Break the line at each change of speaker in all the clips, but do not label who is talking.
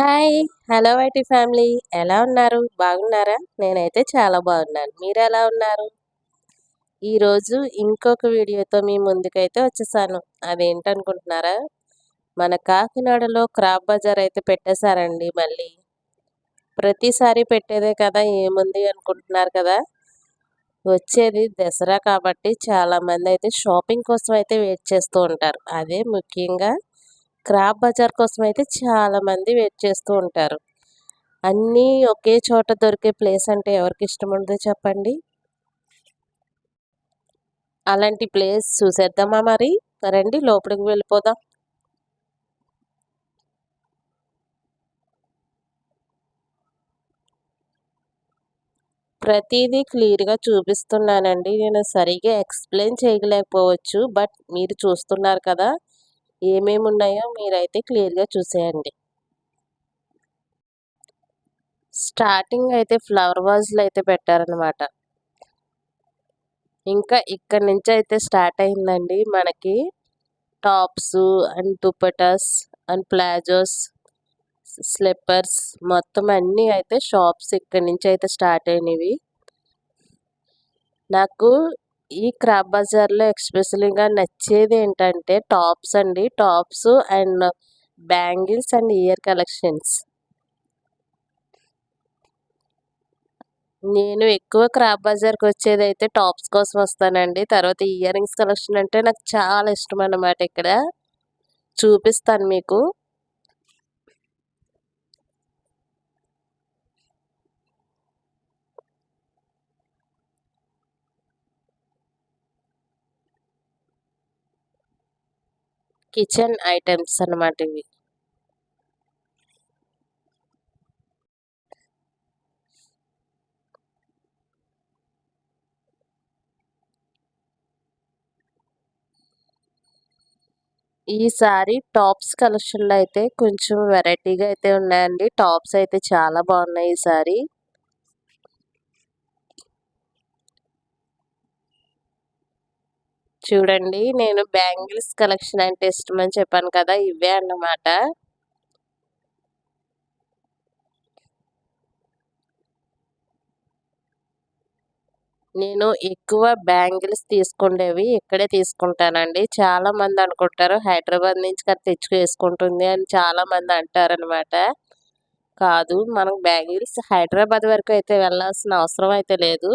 Hi. Hello IT family. ఎలా ఉన్నారు? బాగున్నారా? నేనైతే చాలా బాగున్నాను. మీరు ఎలా ఉన్నారు? ఈరోజు ఇంకొక వీడియోతో మీ ముందుకైతే వచ్చేసాను. అదేంటనుకుంటున్నారా? మన కాకినాడలో క్రాప్ బజార్ అయితే పెట్టేశారండి మళ్ళీ. ప్రతిసారి పెట్టేదే కదా ఏముంది అనుకుంటున్నారు కదా? వచ్చేది దసరా కాబట్టి చాలామంది అయితే షాపింగ్ కోసం అయితే వెయిట్ చేస్తూ ఉంటారు. అదే ముఖ్యంగా క్రాప్ బజార్ కోసం అయితే చాలామంది వెయిట్ చేస్తూ ఉంటారు. అన్నీ ఒకే చోట దొరికే ప్లేస్ అంటే ఎవరికి ఇష్టం ఉండదు చెప్పండి. అలాంటి ప్లేస్ చూసేద్దామా మరి? రండి లోపలికి వెళ్ళిపోదాం. ప్రతిదీ క్లియర్గా చూపిస్తున్నానండి. నేను సరిగా ఎక్స్ప్లెయిన్ చేయలేకపోవచ్చు బట్ మీరు చూస్తున్నారు కదా. ఏమేమి ఉన్నాయో మీరైతే క్లియర్గా చూసేయండి. స్టార్టింగ్ అయితే ఫ్లవర్ వాజ్లు అయితే పెట్టారనమాట ఇంకా ఇక్కడ నుంచి అయితే స్టార్ట్ అయిందండి మనకి tops and dupattas and palazzos slippers మొత్తం అన్నీ అయితే షాప్స్ ఇక్కడ నుంచి అయితే స్టార్ట్ అయినవి. నాకు ఈ క్రాప్ బజార్లో ఎక్స్పెషల్గా నచ్చేది ఏంటంటే టాప్స్ అండి. Tops and bangles and ear collections. నేను ఎక్కువ క్రాప్ బజార్కి వచ్చేది అయితే టాప్స్ కోసం వస్తానండి. తర్వాత ఇయర్ రింగ్స్ కలెక్షన్ అంటే నాకు చాలా ఇష్టం అన్నమాట ఇక్కడ. చూపిస్తాను మీకు. కిచెన్ ఐటమ్స్ అన్నమాట ఇవి. ఈసారి టాప్స్ కలెక్షన్లో అయితే కొంచెం వెరైటీగా అయితే ఉన్నాయండి. టాప్స్ అయితే చాలా బాగున్నాయి ఈసారి చూడండి నేను బ్యాంగిల్స్ కలెక్షన్ అంటే ఇష్టమని చెప్పాను కదా ఇవే అన్నమాట. నేను ఎక్కువ బ్యాంగిల్స్ తీసుకుండేవి ఇక్కడే తీసుకుంటానండి. చాలా మంది అనుకుంటారు హైదరాబాద్ నుంచి కదా తెచ్చుకు వేసుకుంటుంది అని చాలా మంది అంటారనమాట కాదు మనం బ్యాంగిల్స్ హైదరాబాద్ వరకు అయితే వెళ్ళాల్సిన అవసరం అయితే లేదు.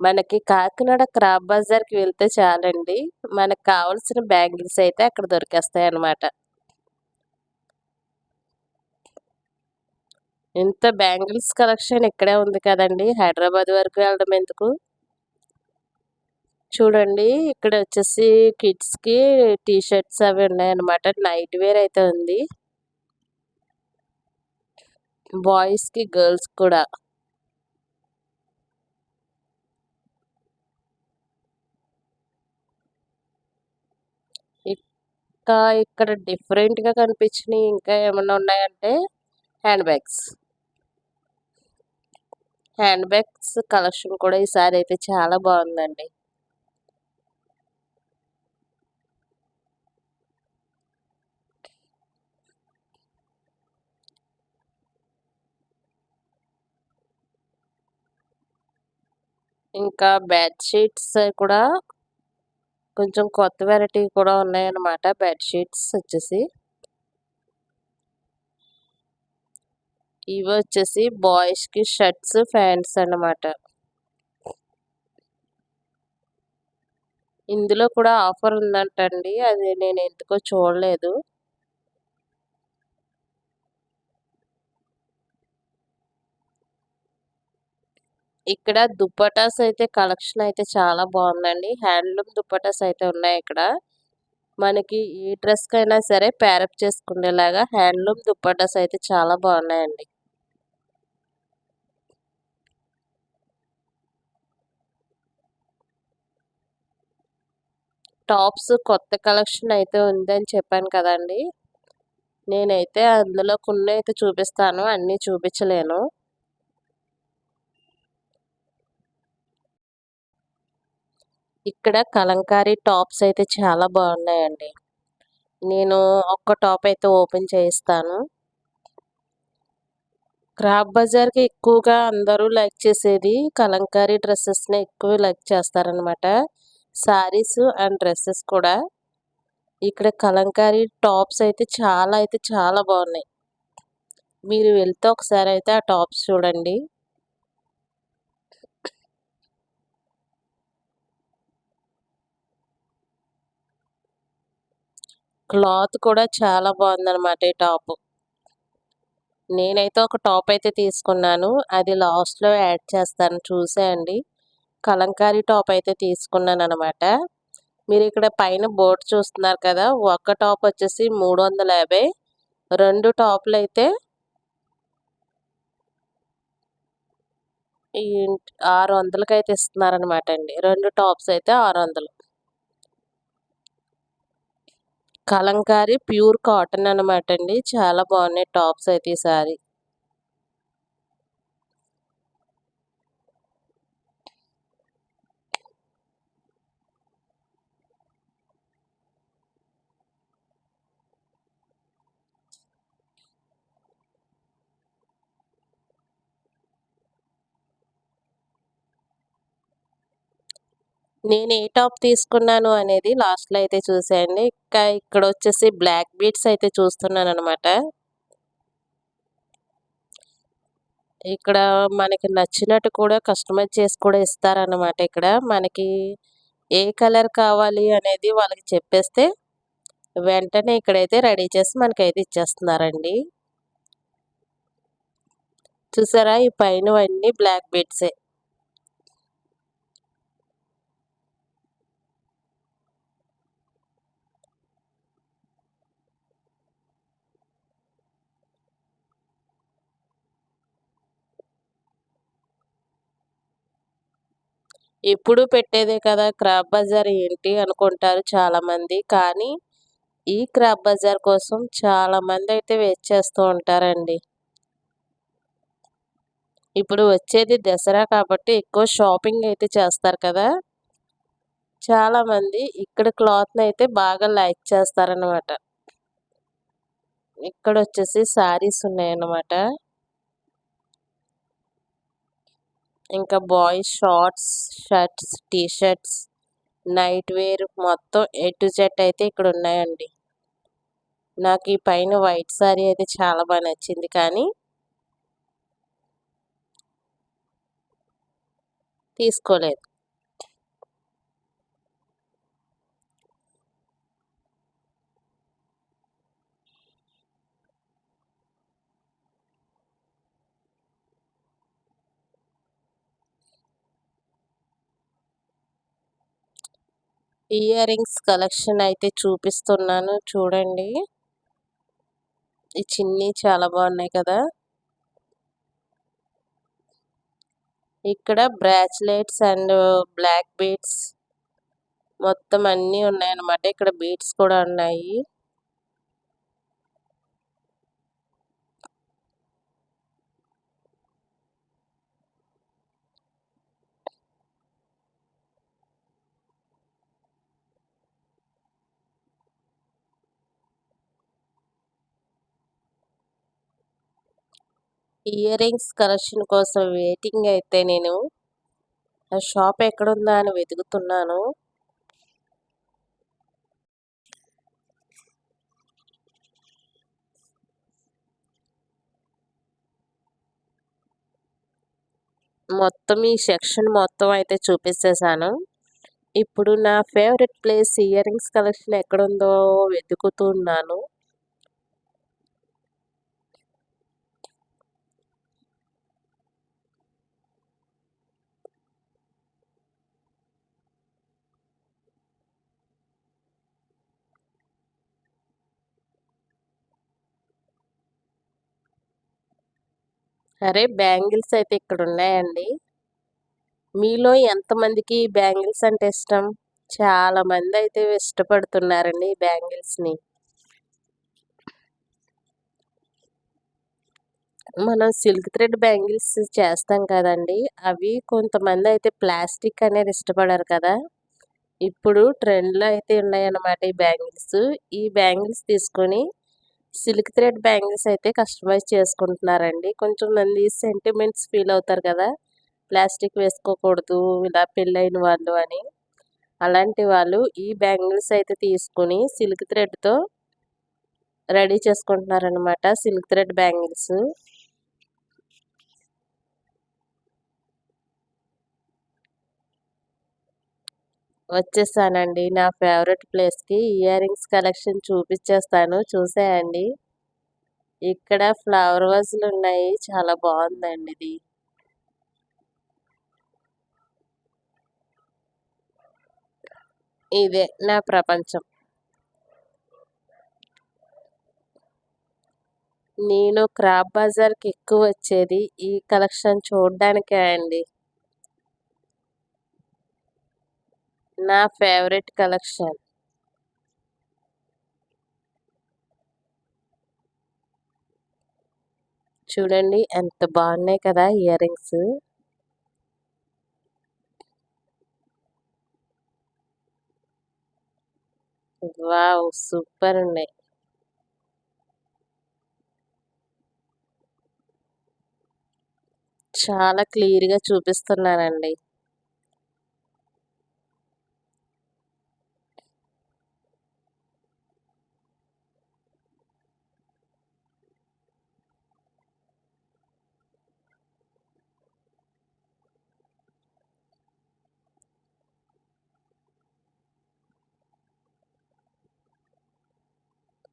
మనకి కాకినాడ క్రాప్ బజార్కి వెళ్తే చాలండి. మనకు కావాల్సిన బ్యాంగిల్స్ అయితే అక్కడ దొరికేస్తాయి అన్నమాట ఇంత బ్యాంగిల్స్ కలెక్షన్ ఇక్కడే ఉంది కదండి. హైదరాబాద్ వరకు వెళ్ళడం ఎందుకు? చూడండి ఇక్కడ వచ్చేసి కిడ్స్కి టీ షర్ట్స్ అవి ఉన్నాయన్నమాట. నైట్ వేర్ అయితే ఉంది. బాయ్స్కి గర్ల్స్ కూడా. ఇంకా ఇక్కడ డిఫరెంట్గా కనిపించినవి ఇంకా ఏమన్నా ఉన్నాయంటే hand bags. Hand bags collection కూడా ఈసారి అయితే చాలా బాగుందండి. ఇంకా బెడ్షీట్స్ కూడా కొంచెం కొత్త వెరైటీ కూడా ఉన్నాయన్నమాట బెడ్షీట్స్ వచ్చేసి. ఇవి వచ్చేసి బాయ్స్కి షర్ట్స్ ఫ్యాంట్స్ అన్నమాట. ఇందులో కూడా ఆఫర్ ఉందంటండి. అది నేను ఎందుకో చూడలేదు. ఇక్కడ దుప్పటాస్ అయితే కలెక్షన్ అయితే చాలా బాగుందండి హ్యాండ్లూమ్ దుప్పటాస్ అయితే ఉన్నాయి ఇక్కడ. మనకి ఏ డ్రెస్కైనా సరే ప్యారప్ చేసుకునేలాగా హ్యాండ్లూమ్ దుప్పటాస్ అయితే చాలా బాగున్నాయండి టాప్స్ కొత్త కలెక్షన్ అయితే ఉందని చెప్పాను కదండి. నేనైతే అందులో కొన్ని అయితే చూపిస్తాను అన్నీ చూపించలేను. ఇక్కడ కలంకారీ టాప్స్ అయితే చాలా బాగున్నాయండి. నేను ఒక్క టాప్ అయితే ఓపెన్ చేయిస్తాను. క్రాప్ బజార్కి ఎక్కువగా అందరూ లైక్ చేసేది కలంకారీ డ్రెస్సెస్ని ఎక్కువ లైక్ చేస్తారనమాట. శారీస్ అండ్ డ్రెస్సెస్ కూడా. ఇక్కడ కలంకారీ టాప్స్ అయితే చాలా అయితే చాలా బాగున్నాయి. మీరు వెళ్తే ఒకసారి అయితే ఆ టాప్స్ చూడండి. క్లాత్ కూడా చాలా బాగుందన్నమాట ఈ టాప్. నేనైతే ఒక టాప్ అయితే తీసుకున్నాను. అది లాస్ట్లో యాడ్ చేస్తాను. చూసేయండి. కలంకారీ టాప్ అయితే తీసుకున్నాను అనమాట మీరు ఇక్కడ పైన బోర్డు చూస్తున్నారు కదా ఒక టాప్ వచ్చేసి మూడు వందల యాభై. రెండు టాప్లు అయితే ఆరు వందలకి అయితే ఇస్తున్నారనమాట అండి. రెండు టాప్స్ అయితే ఆరు వందలు. కలంకారీ ప్యూర్ కాటన్ అనమాట అండి చాలా బాగున్నాయి టాప్స్ అయితే ఈసారి నేను ఏ టాప్ తీసుకున్నాను అనేది లాస్ట్లో అయితే చూసేయండి ఇంకా ఇక్కడ వచ్చేసి బ్లాక్ బీట్స్ అయితే చూస్తున్నాను అనమాట ఇక్కడ మనకి నచ్చినట్టు కూడా కస్టమైజ్ చేసి కూడా ఇస్తారనమాట ఇక్కడ. మనకి ఏ కలర్ కావాలి అనేది వాళ్ళకి చెప్పేస్తే వెంటనే ఇక్కడైతే రెడీ చేసి మనకైతే ఇచ్చేస్తున్నారండి. చూసారా ఈ పైనవన్నీ బ్లాక్ బీట్సే. ఎప్పుడు పెట్టేదే కదా క్రాప్ బజార్ ఏంటి అనుకుంటారు చాలామంది. కానీ ఈ క్రాప్ బజార్ కోసం చాలామంది అయితే వెయిట్ చేస్తూ ఉంటారండి. ఇప్పుడు వచ్చేది దసరా కాబట్టి ఎక్కువ షాపింగ్ అయితే చేస్తారు కదా. చాలామంది ఇక్కడ క్లాత్ని అయితే బాగా లైక్ చేస్తారనమాట ఇక్కడ వచ్చేసి శారీస్ ఉన్నాయన్నమాట. ఇంకా boys shorts shirts T shirts night wear మొత్తం ఏ టు జెడ్ అయితే ఇక్కడ ఉన్నాయండి. నాకు ఈ పైన వైట్ శారీ అయితే చాలా బాగా నచ్చింది కానీ తీసుకోలేదు. ఇయర్ రింగ్స్ కలెక్షన్ అయితే చూపిస్తున్నాను. చూడండి. ఈ చిన్ని చాలా బాగున్నాయి కదా. ఇక్కడ బ్రాచ్లెట్స్ అండ్ బ్లాక్ బీట్స్ మొత్తం అన్నీ ఉన్నాయన్నమాట. ఇక్కడ బీట్స్ కూడా ఉన్నాయి. ఇయర్ రింగ్స్ కలెక్షన్ కోసం వెయిటింగ్ అయితే నేను. ఆ షాప్ ఎక్కడుందా అని వెతుకుతున్నాను. మొత్తం ఈ సెక్షన్ మొత్తం అయితే చూపిస్తేసాను ఇప్పుడు నా favourite place ear rings collection ఎక్కడుందో వెతుకుతున్నాను అరే బ్యాంగిల్స్ అయితే ఇక్కడ ఉన్నాయండి మీలో ఎంతమందికి బ్యాంగిల్స్ అంటే ఇష్టం? చాలా మంది అయితే ఇష్టపడుతున్నారండి ఈ బ్యాంగిల్స్ని. మనం సిల్క్ థ్రెడ్ బ్యాంగిల్స్ చేస్తాం కదండి అవి కొంతమంది అయితే ప్లాస్టిక్ అనేది ఇష్టపడరు కదా. ఇప్పుడు ట్రెండ్లో అయితే ఉన్నాయన్నమాట ఈ బ్యాంగిల్స్. ఈ బ్యాంగిల్స్ తీసుకొని సిల్క్ థ్రెడ్ బ్యాంగిల్స్ అయితే కస్టమైజ్ చేసుకుంటున్నారండి. కొంచెం మంది సెంటిమెంట్స్ ఫీల్ అవుతారు కదా. ప్లాస్టిక్ వేసుకోకూడదు ఇలా పెళ్ళైన వాళ్ళు అని. అలాంటి వాళ్ళు ఈ బ్యాంగిల్స్ అయితే తీసుకుని సిల్క్ థ్రెడ్తో రెడీ చేసుకుంటున్నారనమాట సిల్క్ థ్రెడ్ బ్యాంగిల్స్. వచ్చేసానండి. నా ఫేవరెట్ ప్లేస్కి ఇయర్ రింగ్స్ కలెక్షన్ చూపించేస్తాను చూసేయండి. ఇక్కడ ఫ్లవర్ వాజులు ఉన్నాయి. చాలా బాగుందండి ఇది. ఇదే నా ప్రపంచం. నేను క్రాప్ బజార్కి ఎక్కువ వచ్చేది ఈ కలెక్షన్ చూడడానికే అండి. నా ఫేవరెట్ కలెక్షన్. చూడండి ఎంత బాగున్నాయి కదా ఇయర్ రింగ్స్. వావ్ సూపర్ ఉన్నాయి. చాలా క్లియర్గా చూపిస్తున్నానండి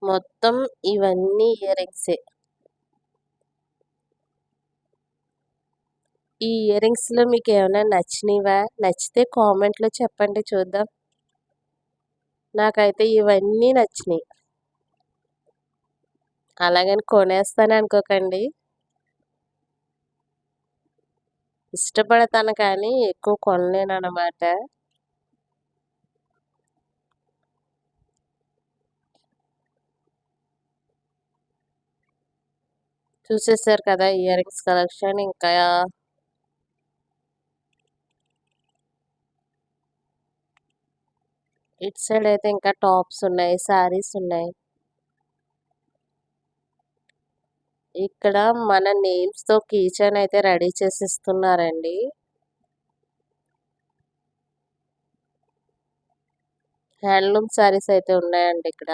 మొత్తం ఇవన్నీ ఇయర్ రింగ్సే ఈ ఇయర్ రింగ్స్లో మీకు ఏమైనా నచ్చినవా? నచ్చితే కామెంట్లో చెప్పండి చూద్దాం. నాకైతే ఇవన్నీ నచ్చినాయి. అలాగని కొనేస్తాను అనుకోకండి. ఇష్టపడతాను కానీ ఎక్కువ కొనలేను అన్నమాట చూసేసారు కదా ఇయర్ రింగ్స్ కలెక్షన్ ఇంకా. ఇట్ సైడ్ అయితే ఇంకా టాప్స్ ఉన్నాయి శారీస్ ఉన్నాయి. ఇక్కడ మన నేమ్స్తో కీచెన్ అయితే రెడీ చేసి ఇస్తున్నారండి హ్యాండ్లూమ్ శారీస్ అయితే ఉన్నాయండి ఇక్కడ.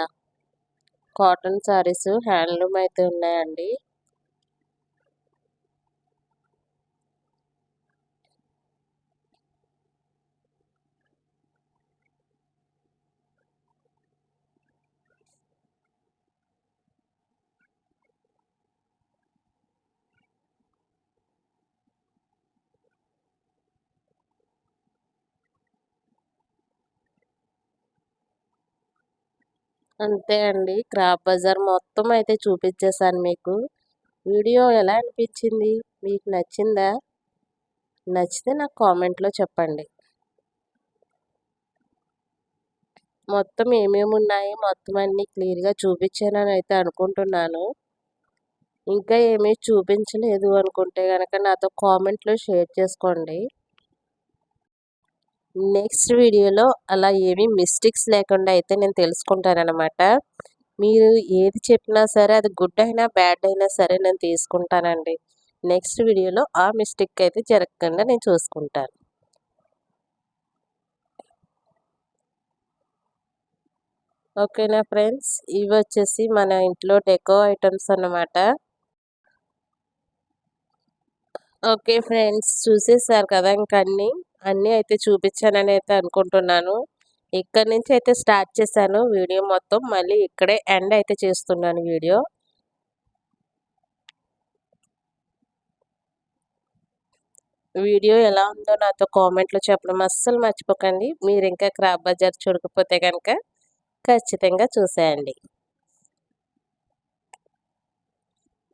కాటన్ శారీస్ హ్యాండ్లూమ్ అయితే ఉన్నాయండి. అంతే అండి. క్రాప్ బజార్ మొత్తం అయితే చూపించేశాను మీకు. వీడియో ఎలా అనిపించింది? మీకు నచ్చిందా? నచ్చితే నాకు కామెంట్లో చెప్పండి. మొత్తం ఏమేమి ఉన్నాయి? మొత్తం అన్నీ క్లియర్గా చూపించానని అయితే అనుకుంటున్నాను. ఇంకా ఏమీ చూపించలేదు అనుకుంటే కనుక నాతో కామెంట్లో షేర్ చేసుకోండి. నెక్స్ట్ వీడియోలో అలా ఏమీ మిస్టేక్స్ లేకుండా అయితే నేను తెలుసుకుంటానమాట మీరు ఏది చెప్పినా సరే అది గుడ్ అయినా బ్యాడ్ అయినా సరే నేను తీసుకుంటానండి. నెక్స్ట్ వీడియోలో ఆ మిస్టేక్ అయితే జరగకుండా నేను చూసుకుంటాను. ఓకేనా ఫ్రెండ్స్? ఇవి వచ్చేసి మన ఇంట్లో డెకో ఐటమ్స్ అన్నమాట. ఓకే ఫ్రెండ్స్ చూసేసారు కదా ఇంకన్నీ. అన్నీ అయితే చూపించానని అయితే అనుకుంటున్నాను. ఇక్కడ నుంచి అయితే స్టార్ట్ చేశాను వీడియో మొత్తం. మళ్ళీ ఇక్కడే ఎండ్ అయితే చేస్తున్నాను వీడియో. వీడియో ఎలా ఉందో నాతో కామెంట్లో చెప్పడం అస్సలు మర్చిపోకండి. మీరు ఇంకా క్రాప్ బజార్ చూడకపోతే కనుక ఖచ్చితంగా చూసేయండి.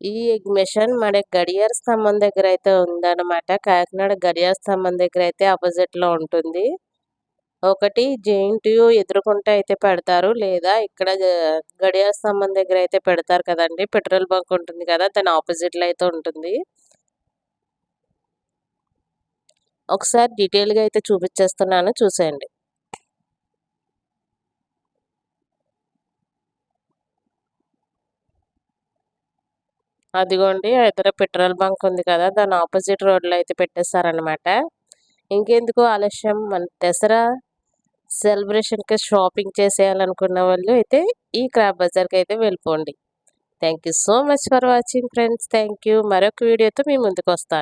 ఈ ఎగ్మిషన్ మన గడియార స్తంభం దగ్గర అయితే ఉందన్నమాట. కాకినాడ గడియార స్తంభం దగ్గర అయితే ఆపోజిట్లో ఉంటుంది. ఒకటి జేఎన్టీయూ ఎదురుకుంటే అయితే పెడతారు. లేదా ఇక్కడ గడియార స్తంభం దగ్గర అయితే పెడతారు కదండి. పెట్రోల్ బంక్ ఉంటుంది కదా దాని ఆపోజిట్లో అయితే ఉంటుంది. ఒకసారి డీటెయిల్గా అయితే చూపించేస్తున్నాను చూసేయండి. అదిగోండి ఎదుర పెట్రోల్ బంక్ ఉంది కదా దాని ఆపోజిట్ రోడ్లో అయితే పెట్టేశారనమాట ఇంకెందుకు ఆలస్యం? మన దసరా సెలబ్రేషన్కి షాపింగ్ చేసేయాలనుకున్న వాళ్ళు అయితే ఈ క్రాప్ బజార్కి అయితే వెళ్ళిపోండి. Thank you so much for watching friends. Thank you మరొక వీడియోతో మీ ముందుకు వస్తాను.